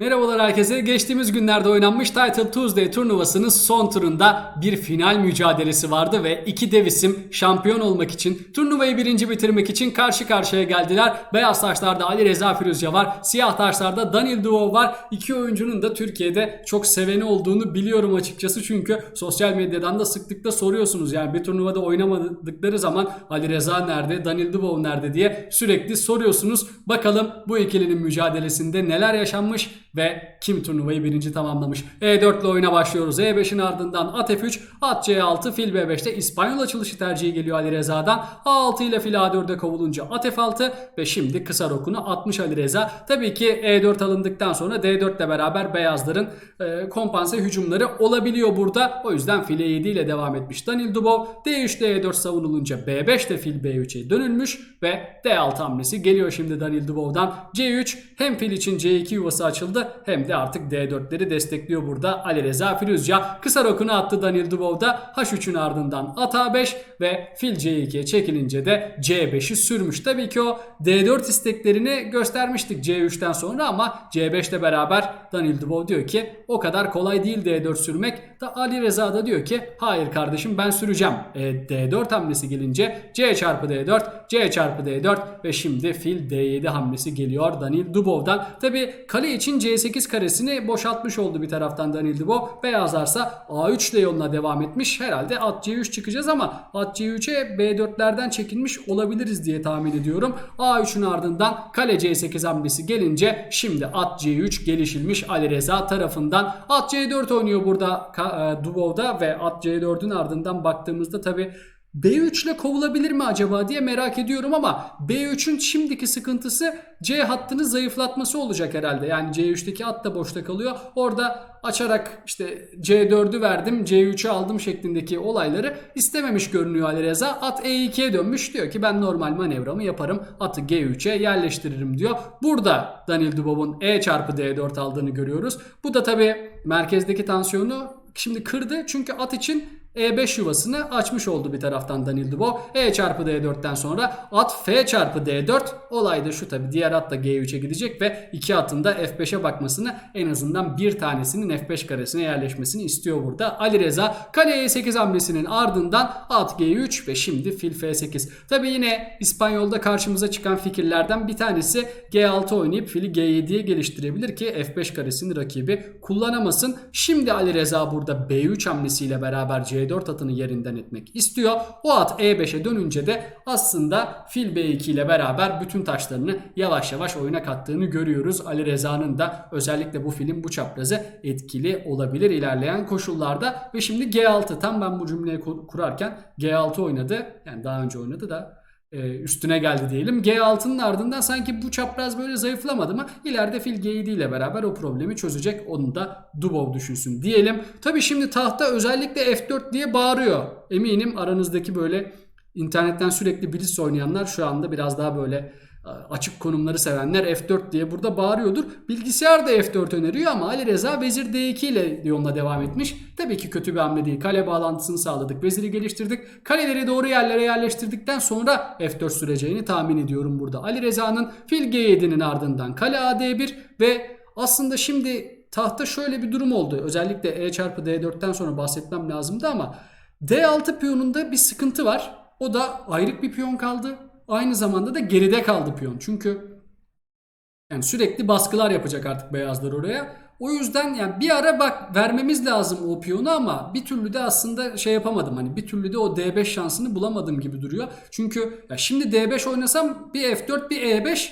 Merhabalar herkese. Geçtiğimiz günlerde oynanmış Title Tuesday turnuvasının son turunda bir final mücadelesi vardı ve iki dev isim şampiyon olmak için, turnuvayı birinci bitirmek için karşı karşıya geldiler. Beyaz taşlarda Ali Reza Firuzca var, siyah taşlarda Daniel Duo var. İki oyuncunun da Türkiye'de çok seveni olduğunu biliyorum açıkçası çünkü sosyal medyadan da sıklıkla soruyorsunuz. Yani bir turnuvada oynamadıkları zaman Ali Reza nerede, Daniel Duo nerede diye sürekli soruyorsunuz. Bakalım bu ikilinin mücadelesinde neler yaşanmış ve kim turnuvayı birinci tamamlamış. E4 ile oyuna başlıyoruz. E5'in ardından at F3, at C6, fil B5'te İspanyol açılışı tercihi geliyor Ali Reza'dan. A6 ile fil A4'e kovulunca at F6 ve şimdi kısa rokunu atmış Ali Reza. Tabii ki E4 alındıktan sonra D4 ile beraber beyazların e, kompanse hücumları olabiliyor burada. O yüzden file 7 ile devam etmiş Danil Dubov. D3'te E4 savunulunca B5 de fil B3'e dönülmüş ve D6 hamlesi geliyor şimdi Danil Dubov'dan. C3 hem fil için C2 yuvası açıldı hem de artık D4'leri destekliyor burada Ali Reza Firuzca. Kısa rokunu attı Danil Dubov'da. H3'ün ardından at A5 ve fil C2'ye çekilince de C5'i sürmüş. Tabii ki o D4 isteklerini göstermiştik C3'ten sonra ama C5 ile beraber Danil Dubov diyor ki o kadar kolay değil D4 sürmek. Da Ali Reza da diyor ki hayır kardeşim ben süreceğim. E, D4 hamlesi gelince C çarpı D4, C çarpı D4 ve şimdi fil D7 hamlesi geliyor Danil Dubov'dan. Tabi kale için C8 karesini boşaltmış oldu bir taraftan Danil Dubov. Beyazlarsa A3 ile yoluna devam etmiş. Herhalde at C3 çıkacağız ama at C3'e B4'lerden çekilmiş olabiliriz diye tahmin ediyorum. A3'ün ardından kale C8 hamlesi gelince şimdi at C3 gelişilmiş Ali Reza tarafından. At C4 oynuyor burada e, Dubov'da ve at C4'ün ardından baktığımızda tabi B3 ile kovulabilir mi acaba diye merak ediyorum ama B3'ün şimdiki sıkıntısı C hattını zayıflatması olacak herhalde. Yani C3'teki at da boşta kalıyor. Orada açarak işte C4'ü verdim C3'ü aldım şeklindeki olayları istememiş görünüyor Ali Reza. At E2'ye dönmüş diyor ki ben normal manevramı yaparım. Atı G3'e yerleştiririm diyor. Burada Daniel Dubov'un E çarpı D4 aldığını görüyoruz. Bu da tabi merkezdeki tansiyonu şimdi kırdı. Çünkü at için e5 yuvasını açmış oldu bir taraftan Danil Dubov. E çarpı D4'ten sonra at F çarpı D4. Olay da şu tabi diğer at da G3'e gidecek ve iki atın da F5'e bakmasını en azından bir tanesinin F5 karesine yerleşmesini istiyor burada. Ali Reza kale E8 hamlesinin ardından at G3 ve şimdi fil F8. Tabi yine İspanyol'da karşımıza çıkan fikirlerden bir tanesi G6 oynayıp fili G7'ye geliştirebilir ki F5 karesini rakibi kullanamasın. Şimdi Ali Reza burada B3 hamlesiyle beraber C4 atını yerinden etmek istiyor. O at E5'e dönünce de aslında fil B2 ile beraber bütün taşlarını yavaş yavaş oyuna kattığını görüyoruz. Ali Reza'nın da özellikle bu film bu çaprazı etkili olabilir ilerleyen koşullarda. Ve şimdi G6 tam ben bu cümleyi kur- kurarken G6 oynadı. Yani daha önce oynadı da üstüne geldi diyelim. G6'nın ardından sanki bu çapraz böyle zayıflamadı mı ileride fil G7 ile beraber o problemi çözecek. Onu da Dubov düşünsün diyelim. Tabi şimdi tahta özellikle F4 diye bağırıyor. Eminim aranızdaki böyle internetten sürekli Blitz oynayanlar şu anda biraz daha böyle açık konumları sevenler F4 diye burada bağırıyordur. Bilgisayar da F4 öneriyor ama Ali Reza vezir D2 ile yoluna devam etmiş. Tabii ki kötü bir hamle değil. Kale bağlantısını sağladık. Veziri geliştirdik. Kaleleri doğru yerlere yerleştirdikten sonra F4 süreceğini tahmin ediyorum burada. Ali Reza'nın fil G7'nin ardından kale AD1 ve aslında şimdi tahta şöyle bir durum oldu. Özellikle E çarpı D4'ten sonra bahsetmem lazımdı ama D6 piyonunda bir sıkıntı var. O da ayrık bir piyon kaldı. Aynı zamanda da geride kaldı piyon. Çünkü yani sürekli baskılar yapacak artık beyazlar oraya. O yüzden yani bir ara bak vermemiz lazım o piyonu ama bir türlü de aslında şey yapamadım. Hani bir türlü de o D5 şansını bulamadım gibi duruyor. Çünkü ya şimdi D5 oynasam bir F4 bir E5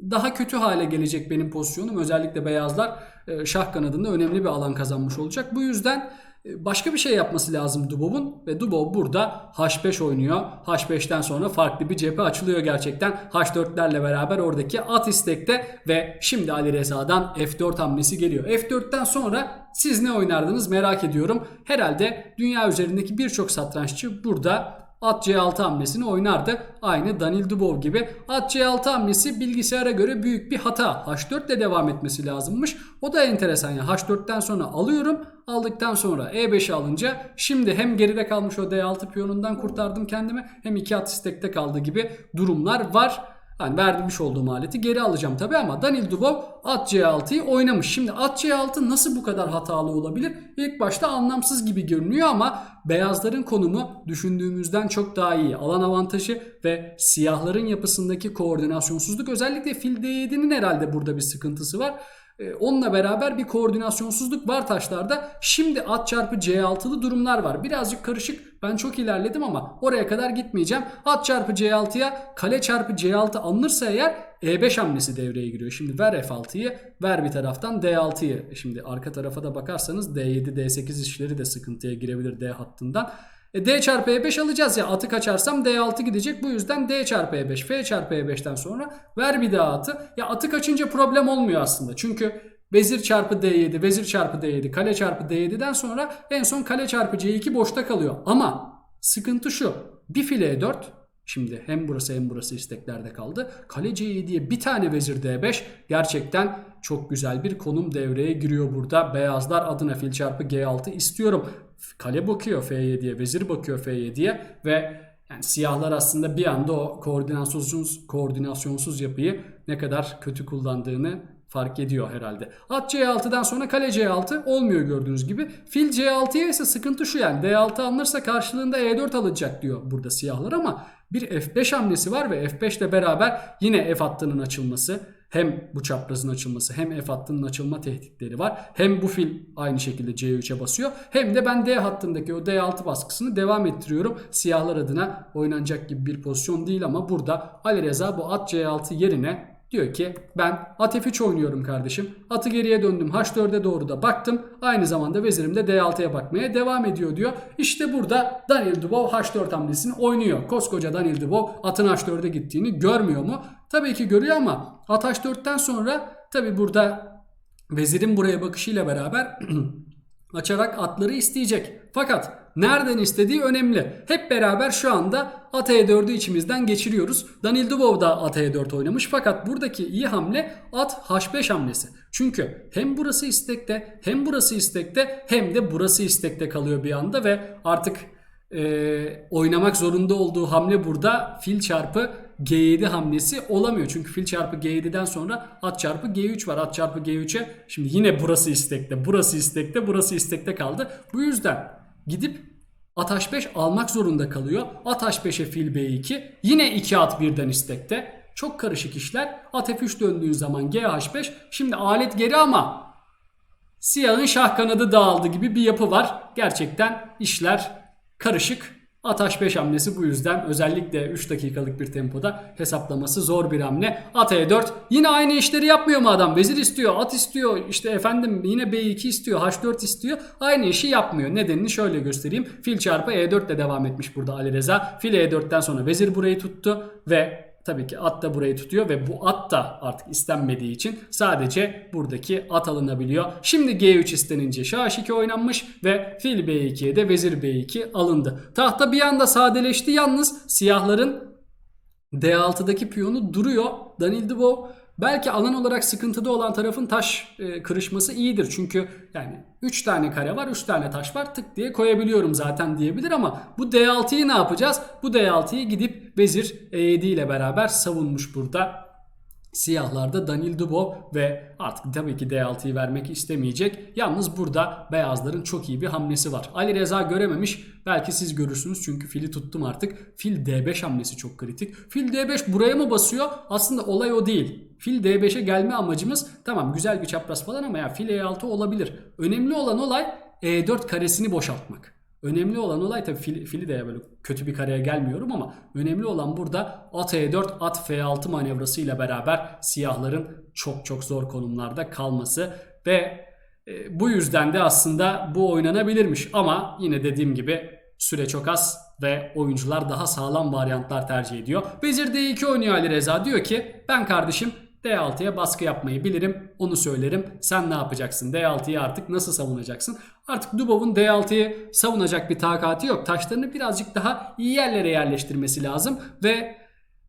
daha kötü hale gelecek benim pozisyonum. Özellikle beyazlar e, şah kanadında önemli bir alan kazanmış olacak. Bu yüzden başka bir şey yapması lazım Dubov'un ve Dubov burada H5 oynuyor. H5'ten sonra farklı bir cephe açılıyor gerçekten. H4'lerle beraber oradaki at istekte ve şimdi Ali Reza'dan F4 hamlesi geliyor. F4'ten sonra siz ne oynardınız merak ediyorum. Herhalde dünya üzerindeki birçok satranççı burada At C6 hamlesini oynardı. Aynı Danil Dubov gibi. At C6 hamlesi bilgisayara göre büyük bir hata. H4 ile devam etmesi lazımmış. O da enteresan ya. H4'ten sonra alıyorum. Aldıktan sonra E5'i alınca şimdi hem geride kalmış o D6 piyonundan kurtardım kendimi hem iki at istekte kaldı gibi durumlar var. Hani vermiş olduğum aleti geri alacağım tabi ama Danil Dubov at C6'yı oynamış. Şimdi at C6 nasıl bu kadar hatalı olabilir? İlk başta anlamsız gibi görünüyor ama beyazların konumu düşündüğümüzden çok daha iyi. Alan avantajı ve siyahların yapısındaki koordinasyonsuzluk özellikle fil D7'nin herhalde burada bir sıkıntısı var. Ee, Onunla beraber bir koordinasyonsuzluk var taşlarda. Şimdi at çarpı C6'lı durumlar var. Birazcık karışık. Ben çok ilerledim ama oraya kadar gitmeyeceğim. At çarpı C6'ya kale çarpı C6 alınırsa eğer E5 hamlesi devreye giriyor. Şimdi ver F6'yı ver bir taraftan D6'yı. Şimdi arka tarafa da bakarsanız D7 D8 işleri de sıkıntıya girebilir D hattından. E, D çarpı E5 alacağız ya atı kaçarsam D6 gidecek bu yüzden D çarpı E5 F çarpı E5'ten sonra ver bir daha atı. Ya atı kaçınca problem olmuyor aslında çünkü vezir çarpı D7 vezir çarpı D7 kale çarpı D7'den sonra en son kale çarpı C2 boşta kalıyor. Ama sıkıntı şu bir file E4 Şimdi hem burası hem burası isteklerde kaldı. Kale C7'ye bir tane vezir D5 gerçekten çok güzel bir konum devreye giriyor burada. Beyazlar adına fil çarpı G6 istiyorum. Kale bakıyor F7'ye, vezir bakıyor F7'ye ve yani siyahlar aslında bir anda o koordinasyonsuz koordinasyonsuz yapıyı ne kadar kötü kullandığını fark ediyor herhalde. At C6'dan sonra kale C6 olmuyor gördüğünüz gibi. Fil C6'ya ise sıkıntı şu yani D6 alınırsa karşılığında E4 alacak diyor burada siyahlar ama bir F5 hamlesi var ve F5 ile beraber yine F hattının açılması hem bu çaprazın açılması hem F hattının açılma tehditleri var. Hem bu fil aynı şekilde C3'e basıyor. Hem de ben D hattındaki o D6 baskısını devam ettiriyorum. Siyahlar adına oynanacak gibi bir pozisyon değil ama burada Ali Reza bu at C6 yerine Diyor ki ben at F3 oynuyorum kardeşim. Atı geriye döndüm. H4'e doğru da baktım. Aynı zamanda vezirim de D6'ya bakmaya devam ediyor diyor. İşte burada Daniel Dubov H4 hamlesini oynuyor. Koskoca Daniel Dubov atın H4'e gittiğini görmüyor mu? Tabii ki görüyor ama at H4'ten sonra tabii burada vezirin buraya bakışıyla beraber açarak atları isteyecek. Fakat nereden istediği önemli. Hep beraber şu anda at E4'ü içimizden geçiriyoruz. Danil Dubov da at E4 oynamış fakat buradaki iyi hamle at H5 hamlesi. Çünkü hem burası istekte hem burası istekte hem de burası istekte kalıyor bir anda ve artık e, oynamak zorunda olduğu hamle burada fil çarpı G7 hamlesi olamıyor. Çünkü fil çarpı G7'den sonra at çarpı G3 var. At çarpı G3'e şimdi yine burası istekte, burası istekte, burası istekte kaldı. Bu yüzden gidip at H5 almak zorunda kalıyor. At H5'e fil B2 yine 2 at birden istekte. Çok karışık işler. At F3 döndüğü zaman GH5 şimdi alet geri ama siyahın şah kanadı dağıldı gibi bir yapı var. Gerçekten işler karışık. At H5 hamlesi bu yüzden özellikle 3 dakikalık bir tempoda hesaplaması zor bir hamle. At E4 yine aynı işleri yapmıyor mu adam? Vezir istiyor, at istiyor, işte efendim yine B2 istiyor, H4 istiyor. Aynı işi yapmıyor. Nedenini şöyle göstereyim. Fil çarpı E4 ile devam etmiş burada Ali Reza. Fil E4'ten sonra vezir burayı tuttu ve Tabii ki at da burayı tutuyor ve bu at da artık istenmediği için sadece buradaki at alınabiliyor. Şimdi G3 istenince şah H2 oynanmış ve fil B2'ye de vezir B2 alındı. Tahta bir anda sadeleşti yalnız siyahların D6'daki piyonu duruyor. Danil Dubov belki alan olarak sıkıntıda olan tarafın taş e, kırışması iyidir. Çünkü yani 3 tane kare var 3 tane taş var tık diye koyabiliyorum zaten diyebilir ama bu D6'yı ne yapacağız? Bu D6'yı gidip vezir E7 ile beraber savunmuş burada. Siyahlarda Danil Dubov ve artık tabii ki D6'yı vermek istemeyecek. Yalnız burada beyazların çok iyi bir hamlesi var. Ali Reza görememiş. Belki siz görürsünüz çünkü fili tuttum artık. Fil D5 hamlesi çok kritik. Fil D5 buraya mı basıyor? Aslında olay o değil. Fil D5'e gelme amacımız tamam güzel bir çapraz falan ama ya fil E6 olabilir. Önemli olan olay E4 karesini boşaltmak. Önemli olan olay tabii fil, fili de böyle kötü bir kareye gelmiyorum ama önemli olan burada at E4 at F6 manevrası ile beraber siyahların çok çok zor konumlarda kalması ve e, bu yüzden de aslında bu oynanabilirmiş ama yine dediğim gibi süre çok az ve oyuncular daha sağlam varyantlar tercih ediyor. Vezir D2 oynuyor Ali Reza diyor ki ben kardeşim D6'ya baskı yapmayı bilirim. Onu söylerim. Sen ne yapacaksın? D6'yı artık nasıl savunacaksın? Artık Dubov'un D6'yı savunacak bir takati yok. Taşlarını birazcık daha iyi yerlere yerleştirmesi lazım ve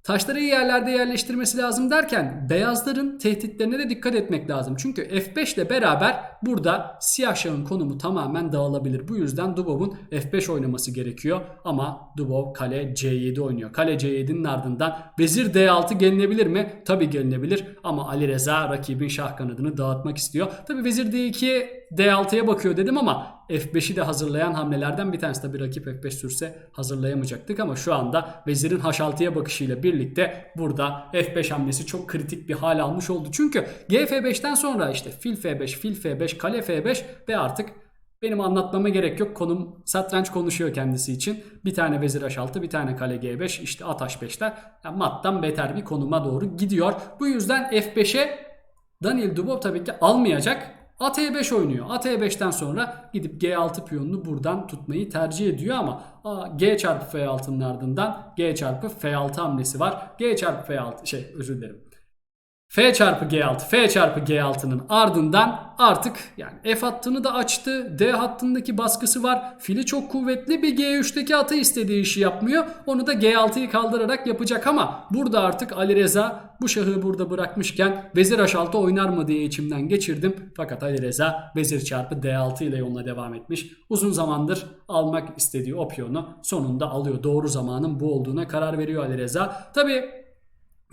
Taşları iyi yerlerde yerleştirmesi lazım derken beyazların tehditlerine de dikkat etmek lazım. Çünkü F5 ile beraber burada siyah şahın konumu tamamen dağılabilir. Bu yüzden Dubov'un F5 oynaması gerekiyor. Ama Dubov kale C7 oynuyor. Kale C7'nin ardından vezir D6 gelinebilir mi? Tabii gelinebilir ama Ali Reza rakibin şah kanadını dağıtmak istiyor. Tabii vezir D2'ye D6'ya bakıyor dedim ama F5'i de hazırlayan hamlelerden bir tanesi. Tabii rakip F5 sürse hazırlayamayacaktık ama şu anda vezirin H6'ya bakışıyla birlikte burada F5 hamlesi çok kritik bir hal almış oldu. Çünkü GF5'ten sonra işte fil F5, fil F5, kale F5 ve artık benim anlatmama gerek yok. Konum satranç konuşuyor kendisi için. Bir tane vezir H6, bir tane kale G5, işte at H5'ler. Yani mattan beter bir konuma doğru gidiyor. Bu yüzden F5'e Daniel Dubov tabii ki almayacak. At E5 oynuyor. At E5'ten sonra gidip G6 piyonunu buradan tutmayı tercih ediyor ama G çarpı F6'nın ardından G çarpı F6 hamlesi var. G çarpı F6 şey özür dilerim. F çarpı G6, F çarpı G6'nın ardından artık yani F hattını da açtı. D hattındaki baskısı var. Fili çok kuvvetli bir G3'teki atı istediği işi yapmıyor. Onu da G6'yı kaldırarak yapacak ama burada artık Ali Reza bu şahı burada bırakmışken vezir H6 oynar mı diye içimden geçirdim. Fakat Ali Reza vezir çarpı D6 ile yoluna devam etmiş. Uzun zamandır almak istediği o sonunda alıyor. Doğru zamanın bu olduğuna karar veriyor Ali Reza. Tabii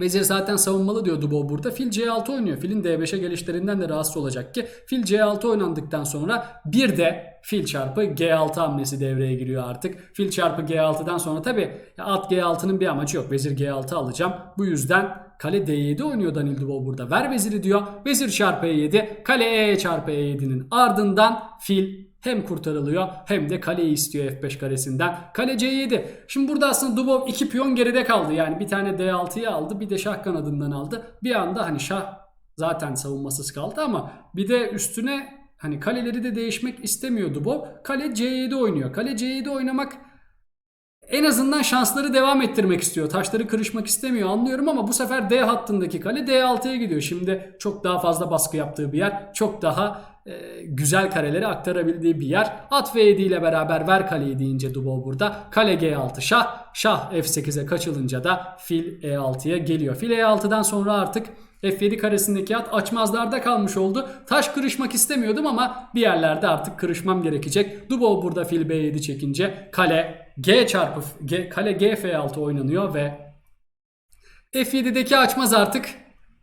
Vezir zaten savunmalı diyor Dubov burada. Fil C6 oynuyor. Filin D5'e gelişlerinden de rahatsız olacak ki fil C6 oynandıktan sonra bir de fil çarpı G6 hamlesi devreye giriyor artık. Fil çarpı G6'dan sonra tabi at G6'nın bir amacı yok. Vezir G6 alacağım. Bu yüzden kale D7 oynuyor Danil Dubov burada. Ver veziri diyor. Vezir çarpı E7. Kale E çarpı E7'nin ardından fil hem kurtarılıyor hem de kaleyi istiyor F5 karesinden. Kale C7. Şimdi burada aslında Dubov iki piyon geride kaldı. Yani bir tane D6'yı aldı bir de şah kanadından aldı. Bir anda hani şah zaten savunmasız kaldı ama bir de üstüne hani kaleleri de değişmek istemiyor Dubov. Kale C7 oynuyor. Kale C7 oynamak en azından şansları devam ettirmek istiyor. Taşları kırışmak istemiyor anlıyorum ama bu sefer D hattındaki kale D6'ya gidiyor. Şimdi çok daha fazla baskı yaptığı bir yer. Çok daha e, güzel kareleri aktarabildiği bir yer. At V7 ile beraber ver kaleyi deyince Dubov burada. Kale G6 şah. Şah F8'e kaçılınca da fil E6'ya geliyor. Fil E6'dan sonra artık F7 karesindeki at açmazlarda kalmış oldu. Taş kırışmak istemiyordum ama bir yerlerde artık kırışmam gerekecek. Dubov burada fil B7 çekince kale G çarpı G, kale G F6 oynanıyor ve F7'deki açmaz artık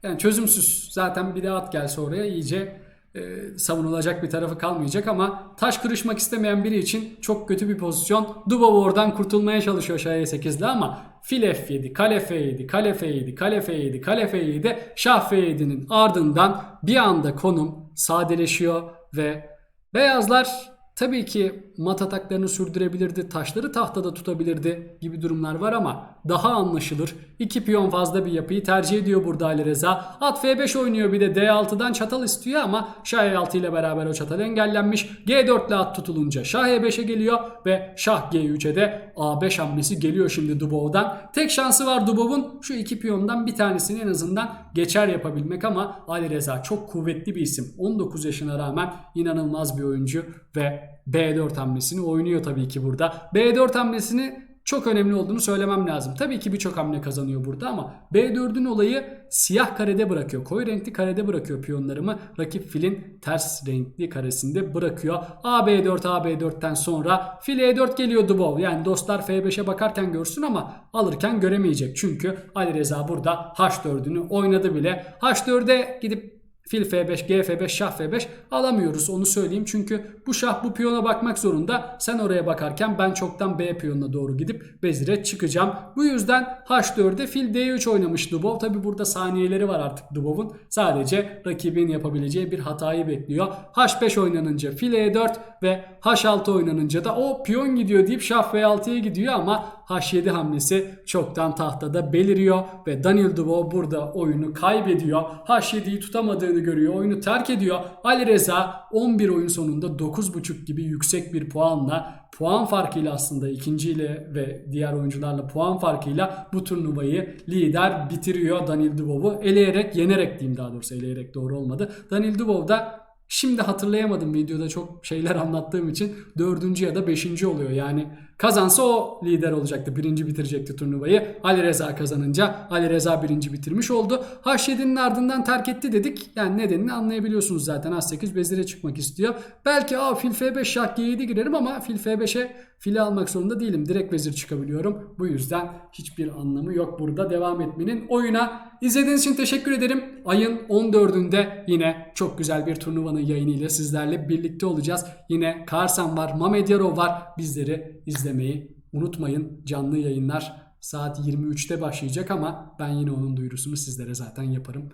yani çözümsüz. Zaten bir de at gelse oraya iyice e, savunulacak bir tarafı kalmayacak ama taş kırışmak istemeyen biri için çok kötü bir pozisyon. Dubov oradan kurtulmaya çalışıyor şah E8'de ama fil F7, kale F7, kale F7, kale F7, kale F7, şah F7'nin ardından bir anda konum sadeleşiyor ve beyazlar Tabii ki mat ataklarını sürdürebilirdi, taşları tahtada tutabilirdi gibi durumlar var ama daha anlaşılır. İki piyon fazla bir yapıyı tercih ediyor burada Ali Reza. At F5 oynuyor bir de D6'dan çatal istiyor ama Şah E6 ile beraber o çatal engellenmiş. G4 ile at tutulunca Şah E5'e geliyor ve Şah G3'e de A5 hamlesi geliyor şimdi Dubov'dan. Tek şansı var Dubov'un şu iki piyondan bir tanesini en azından geçer yapabilmek ama Ali Reza çok kuvvetli bir isim. 19 yaşına rağmen inanılmaz bir oyuncu ve B4 hamlesini oynuyor tabii ki burada. B4 hamlesini çok önemli olduğunu söylemem lazım. Tabii ki birçok hamle kazanıyor burada ama B4'ün olayı siyah karede bırakıyor. Koyu renkli karede bırakıyor piyonlarımı. Rakip filin ters renkli karesinde bırakıyor. AB4 AB4'ten sonra fil E4 geliyor Dubov. Yani dostlar F5'e bakarken görsün ama alırken göremeyecek. Çünkü Ali Reza burada H4'ünü oynadı bile. H4'e gidip Fil F5, G5, Şah F5 alamıyoruz onu söyleyeyim. Çünkü bu şah bu piyona bakmak zorunda. Sen oraya bakarken ben çoktan B piyonuna doğru gidip vezire çıkacağım. Bu yüzden H4'de fil D3 oynamış Dubov. Tabi burada saniyeleri var artık Dubov'un. Sadece rakibin yapabileceği bir hatayı bekliyor. H5 oynanınca fil E4 ve H6 oynanınca da o piyon gidiyor deyip şah V6'ya gidiyor ama H7 hamlesi çoktan tahtada beliriyor ve Daniel Dubov burada oyunu kaybediyor. H7'yi tutamadığını görüyor. Oyunu terk ediyor. Ali Reza 11 oyun sonunda 9.5 gibi yüksek bir puanla puan farkıyla aslında ikinciyle ve diğer oyuncularla puan farkıyla bu turnuvayı lider bitiriyor Daniel Dubov'u eleyerek yenerek diyeyim daha doğrusu eleyerek doğru olmadı. Daniel Dubov da Şimdi hatırlayamadım videoda çok şeyler anlattığım için dördüncü ya da beşinci oluyor. Yani Kazansa o lider olacaktı. Birinci bitirecekti turnuvayı. Ali Reza kazanınca Ali Reza birinci bitirmiş oldu. H7'nin ardından terk etti dedik. Yani nedenini anlayabiliyorsunuz zaten. H8 vezire çıkmak istiyor. Belki aa fil F5 şah G7 girerim ama fil F5'e fili almak zorunda değilim. Direkt vezir çıkabiliyorum. Bu yüzden hiçbir anlamı yok burada devam etmenin. Oyuna izlediğiniz için teşekkür ederim. Ayın 14'ünde yine çok güzel bir turnuvanın yayınıyla sizlerle birlikte olacağız. Yine Karsan var, Mamedyarov var. Bizleri izlemeyi unutmayın. Canlı yayınlar saat 23'te başlayacak ama ben yine onun duyurusunu sizlere zaten yaparım.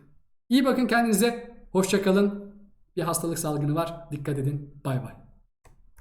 İyi bakın kendinize. Hoşçakalın. Bir hastalık salgını var. Dikkat edin. Bay bay.